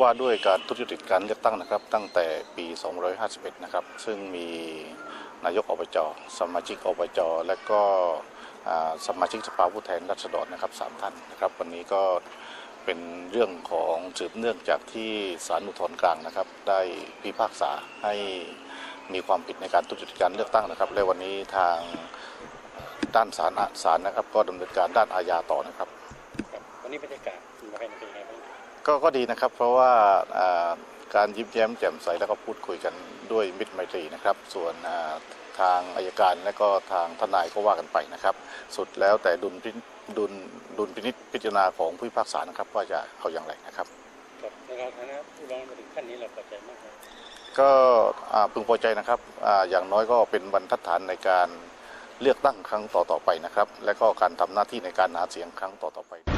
ว่าด้วยการทุจริตการเลือกตั้งนะครับ ตั้งแต่ปี251 นะครับ ซึ่งมีนายกอบจสมาชิกอบจและก็สมาชิกสภาผู้แทนราษฎรนะครับสามท่านนะครับ วันนี้ก็เป็นเรื่องของสืบเนื่องจากที่ศาลอุทธรณ์กลางนะครับ ได้พิพากษาให้มีความผิดในการทุจริตการเลือกตั้งนะครับและวันนี้ทางด้านศาลศาลนะครับ ก็ดำเนินการด้านอาญาต่อนะครับวันนี้บรรยากาศเป็นยังไงบ้าง ก็ก็ดีนะครับ เพราะว่าอ่าการยิ้มแย้มแจ่มใสแล้วก็พูดคุยกันด้วยมิตรไมตรีนะครับ ส่วนอ่าทางอายการและก็ทางทนายก็ว่ากันไปนะครับ สุดแล้วแต่ดุลพิดุลดุลพินิจพิจารณาของผู้พิพากษานะครับว่าจะเอาอย่างไรนะครับครับในฐานะผู้ร้องมาถึงขั้นนี้เราพอใจมากครับก็อ่าพึงพอใจนะครับอาอย่างน้อยก็เป็นบรรทัดฐานในการเลือกตั้งครั้งต่อๆไปนะครับ และก็การทำหน้าที่ในการหาเสียงครั้งต่อๆไป